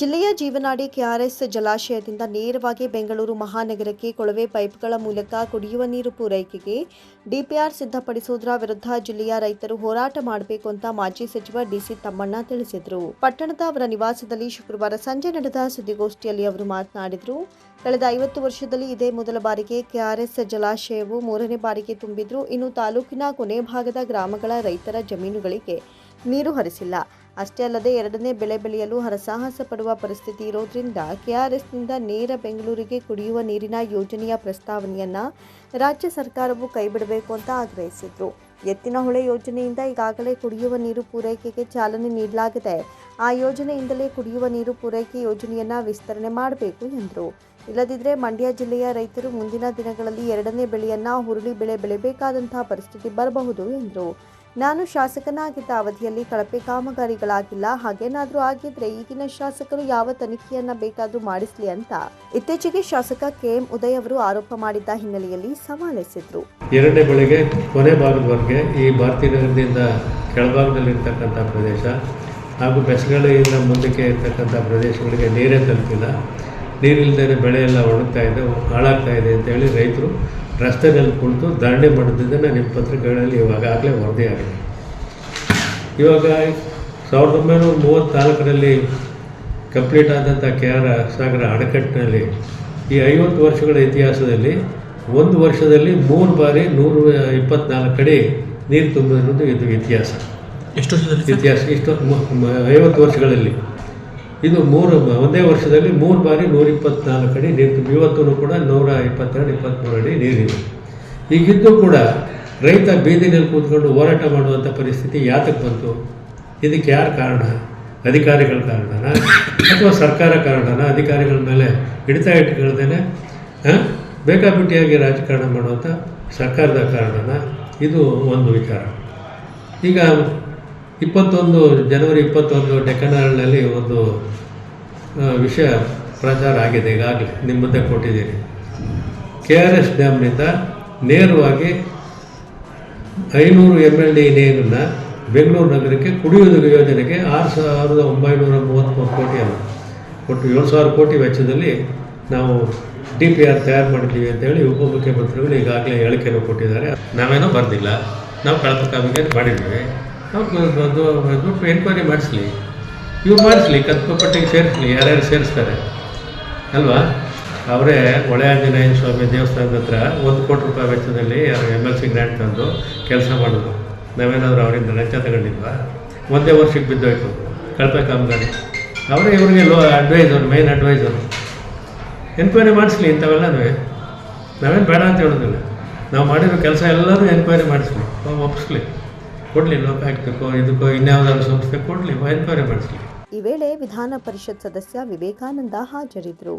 ಜಿಲ್ಲೆಯ ಜೀವನಾಡಿ ಕೆಆರ್ಎಸ್ ಜಲಾಶಯದಿಂದ ನೇರವಾಗಿ ಬೆಂಗಳೂರು ಮಹಾನಗರಕ್ಕೆ ಕೊಳವೆ ಪೈಪ್ಗಳ ಮೂಲಕ ಕುಡಿಯುವ ನೀರು ಪೂರೈಕೆಗೆ ಡಿಪಿಆರ್ ಸಿದ್ಧಪಡಿಸುವುದರ ವಿರುದ್ಧ ಜಿಲ್ಲೆಯ ರೈತರು ಹೋರಾಟ ಮಾಡಬೇಕು ಅಂತ ಮಾಜಿ ಸಚಿವ ಡಿಸಿ ತಮ್ಮಣ್ಣ ತಿಳಿಸಿದರು. ಪಟ್ಟಣದ ಅವರ ನಿವಾಸದಲ್ಲಿ ಶುಕ್ರವಾರ ಸಂಜೆ ನಡೆದ ಸುದ್ದಿಗೋಷ್ಠಿಯಲ್ಲಿ ಅವರು ಮಾತನಾಡಿದರು. ಕಳೆದ ಐವತ್ತು ವರ್ಷದಲ್ಲಿ ಇದೇ ಮೊದಲ ಬಾರಿಗೆ ಕೆಆರ್ಎಸ್ ಜಲಾಶಯವು ಮೂರನೇ ಬಾರಿಗೆ ತುಂಬಿದ್ರು ಇನ್ನು ತಾಲೂಕಿನ ಕೊನೆ ಭಾಗದ ಗ್ರಾಮಗಳ ರೈತರ ಜಮೀನುಗಳಿಗೆ ನೀರು ಹರಿಸಿಲ್ಲ. ಅಷ್ಟೇ ಅಲ್ಲದೆ ಎರಡನೇ ಬೆಳೆ ಬೆಳೆಯಲು ಹರಸಾಹಸ ಪಡುವ ಪರಿಸ್ಥಿತಿ ಇರೋದ್ರಿಂದ ಕೆಆರ್ಎಸ್ನಿಂದ ನೇರ ಬೆಂಗಳೂರಿಗೆ ಕುಡಿಯುವ ನೀರಿನ ಯೋಜನೆಯ ಪ್ರಸ್ತಾವನೆಯನ್ನು ರಾಜ್ಯ ಸರ್ಕಾರವು ಕೈಬಿಡಬೇಕು ಅಂತ ಆಗ್ರಹಿಸಿದರು. ಎತ್ತಿನಹೊಳೆ ಯೋಜನೆಯಿಂದ ಈಗಾಗಲೇ ಕುಡಿಯುವ ನೀರು ಪೂರೈಕೆಗೆ ಚಾಲನೆ ನೀಡಲಾಗಿದೆ. ಆ ಯೋಜನೆಯಿಂದಲೇ ಕುಡಿಯುವ ನೀರು ಪೂರೈಕೆ ಯೋಜನೆಯನ್ನು ವಿಸ್ತರಣೆ ಮಾಡಬೇಕು ಎಂದರು. ಇಲ್ಲದಿದ್ದರೆ ಮಂಡ್ಯ ಜಿಲ್ಲೆಯ ರೈತರು ಮುಂದಿನ ದಿನಗಳಲ್ಲಿ ಎರಡನೇ ಬೆಳೆಯನ್ನು ಹುರುಳಿ ಬೆಳೆ ಬೆಳೆಯಬೇಕಾದಂತಹ ಪರಿಸ್ಥಿತಿ ಬರಬಹುದು ಎಂದರು. ನಾನು ಶಾಸಕನಾಗಿದ್ದ ಅವಧಿಯಲ್ಲಿ ಕಳಪೆ ಕಾಮಗಾರಿಗಳಾಗಿಲ್ಲ, ಹಾಗೇನಾದರೂ ಆಗಿದ್ರೆ ಈಗಿನ ಶಾಸಕರು ಯಾವ ತನಿಖೆಯನ್ನ ಬೇಕಾದರೂ ಮಾಡಿಸ್ಲಿ ಅಂತ ಇತ್ತೀಚೆಗೆ ಶಾಸಕ ಕೆಎಂ ಉದಯ್ ಅವರು ಆರೋಪ ಮಾಡಿದ್ದ ಹಿನ್ನೆಲೆಯಲ್ಲಿ ಸವಾಲೆಸೆದ್ರು. ಎರಡನೇ ಬೆಳಗ್ಗೆ ಕೊನೆ ಭಾಗದವರೆಗೆ ಈ ಭಾರತೀಯ ನಗರದಿಂದ ಕೆಳಭಾಗದಲ್ಲಿರ್ತಕ್ಕಂಥ ಪ್ರದೇಶ ಹಾಗೂ ಬೆಸಗಳಿಂದ ಮುಂದಕ್ಕೆ ಇರ್ತಕ್ಕಂಥ ಪ್ರದೇಶಗಳಿಗೆ ನೀರೇ ತಲುಪಿಲ್ಲ. ನೀರಿಲ್ಲದೇ ಬೆಳೆ ಎಲ್ಲ ಒಣಗ್ತಾ ಇದೆ, ಹಾಳಾಗ್ತಾ ಇದೆ ಅಂತೇಳಿ ರೈತರು ರಸ್ತೆಯಲ್ಲಿ ಕುಳಿತು ಧರಣಿ ಮಾಡಿದ್ದನ್ನು ನಿಮ್ಮ ಪತ್ರಿಕೆಗಳಲ್ಲಿ ಇವಾಗಲೇ ಆಗಿದೆ. ಇವಾಗ ಸಾವಿರದ ಒಂಬೈನೂರ ಮೂವತ್ತ್ನಾಲ್ಕರಲ್ಲಿ ಕಂಪ್ಲೀಟ್ ಆದಂಥ ಕೆ ಆರ್ ಸಾಗರ ಅಣೆಕಟ್ಟಿನಲ್ಲಿ ಈ ಐವತ್ತು ವರ್ಷಗಳ ಇತಿಹಾಸದಲ್ಲಿ ಒಂದು ವರ್ಷದಲ್ಲಿ ಮೂರು ಬಾರಿ ನೂರು ಇಪ್ಪತ್ನಾಲ್ಕು ಕಡೆ ನೀರು ತುಂಬಿರೋದು ಇದು ಇತಿಹಾಸ. ಎಷ್ಟು ಇತಿಹಾಸ ಇಷ್ಟು ಐವತ್ತು ವರ್ಷಗಳಲ್ಲಿ. ಇದು ಮೂರು ಒಂದೇ ವರ್ಷದಲ್ಲಿ ಮೂರು ಬಾರಿ ನೂರ ಇಪ್ಪತ್ನಾಲ್ಕು ಅಡಿ ನೀರು ಇವತ್ತೂ ಕೂಡ ನೂರ ಇಪ್ಪತ್ತೆರಡು ಇಪ್ಪತ್ತ್ಮೂರು ಅಡಿ ನೀರಿದೆ. ಈಗಿದ್ದು ಕೂಡ ರೈತ ಬೀದಿನಲ್ಲಿ ಕೂತ್ಕೊಂಡು ಹೋರಾಟ ಮಾಡುವಂಥ ಪರಿಸ್ಥಿತಿ ಯಾತಕ್ಕೆ ಬಂತು? ಇದಕ್ಕೆ ಯಾರು ಕಾರಣ? ಅಧಿಕಾರಿಗಳ ಕಾರಣನ? ಅಥವಾ ಸರ್ಕಾರ ಕಾರಣನ? ಅಧಿಕಾರಿಗಳ ಮೇಲೆ ಹಿಡಿತ ಇಟ್ಕೊಳ್ದೇನೆ ಬೇಕಾಬಿಟ್ಟಿಯಾಗಿ ರಾಜಕಾರಣ ಮಾಡುವಂಥ ಸರ್ಕಾರದ ಕಾರಣನ? ಇದು ಒಂದು ವಿಚಾರ. ಈಗ ಇಪ್ಪತ್ತೊಂದು ಜನವರಿ ಇಪ್ಪತ್ತೊಂದು ಡೆಕನಲ್ನಲ್ಲಿ ಒಂದು ವಿಷಯ ಪ್ರಚಾರ ಆಗಿದೆ ಈಗಾಗಲೇ ನಿಮ್ಮ ಮುಂದೆ ಕೊಟ್ಟಿದ್ದೀನಿ. ಕೆ ಆರ್ ಎಸ್ ಡ್ಯಾಮ್ನಿಂದ ನೇರವಾಗಿ ಐನೂರು ಎಂ ಎಲ್ ಡಿ ನೀರನ್ನು ಬೆಂಗಳೂರು ನಗರಕ್ಕೆ ಕುಡಿಯುವ ಯೋಜನೆಗೆ ಆರು ಸಾವಿರದ ಒಂಬೈನೂರ ಮೂವತ್ತ್ಮೂರು ಕೋಟಿ ಅಲ್ಲ, ಒಟ್ಟು ಏಳು ಸಾವಿರ ಕೋಟಿ ವೆಚ್ಚದಲ್ಲಿ ನಾವು ಡಿ ಪಿ ಆರ್ ತಯಾರು ಮಾಡಿದ್ದೀವಿ ಅಂತೇಳಿ ಉಪಮುಖ್ಯಮಂತ್ರಿಗಳು ಈಗಾಗಲೇ ಹೇಳಿಕೆಯನ್ನು ಕೊಟ್ಟಿದ್ದಾರೆ. ನಾವೇನೋ ಬರೆದಿಲ್ಲ. ನಾವು ಕಳಪೆ ಕಾಮಿಗೆ ಮಾಡಿದ್ದೀವಿ. ಬಂದು ದುಡ್ಡು ಎನ್ಕ್ವೈರಿ ಮಾಡಿಸ್ಲಿ. ಇವ್ರು ಮಾಡಿಸ್ಲಿ ಕತ್ಕೊಪಟ್ಟಿಗೆ ಸೇರಿಸ್ಲಿ, ಯಾರ್ಯಾರು ಸೇರಿಸ್ತಾರೆ. ಅಲ್ವಾ? ಅವರೇ ಒಳೆ ಆಂಜನೇಯ ಸ್ವಾಮಿ ದೇವಸ್ಥಾನದ ಹತ್ರ ಒಂದು ಕೋಟಿ ರೂಪಾಯಿ ವೆಚ್ಚದಲ್ಲಿ ಎಂ ಎಲ್ ಸಿ ಗ್ರ್ಯಾಂಟ್ ತಂದು ಕೆಲಸ ಮಾಡೋದು. ನಾವೇನಾದರೂ ಅವರಿಂದ ಲಂಚ ತಗೊಂಡಿದ್ವಾ ಒಂದೇ ವರ್ಷಕ್ಕೆ ಬಿದ್ದೋಯ್ತು. ಕಳಪೆ ಕಾಮಗಾರಿ. ಅವರೇ ಇವರಿಗೆ law advisor main advisor enquiry ಮಾಡಿಸ್ಲಿ ಇಂಥವೆಲ್ಲನೂ ನಾವೇನು ಬೇಡ ಅಂತ ಹೇಳೋದಿಲ್ಲ. ನಾವು ಮಾಡಿರೋ ಕೆಲಸ ಎಲ್ಲರೂ ಎನ್ಕ್ವೈರಿ ಮಾಡಿಸ್ಲಿ. ಒಪ್ಪಿಸ್ಲಿ ಕೊಡಲಿ ಲೋಕಾಯುಕ್ತಕ್ಕೋ ಇದಕ್ಕೋ ಇನ್ಯಾವುದಾದ್ರು ಸಂಸ್ಥೆ ಕೊಡಲಿ ಎನ್ಕ್ವೈರಿ ಮಾಡಿಸ್ಲಿ. ಈ ವೇಳೆ ವಿಧಾನ ಪರಿಷತ್ ಸದಸ್ಯ ವಿವೇಕಾನಂದ ಹಾಜರಿದ್ದರು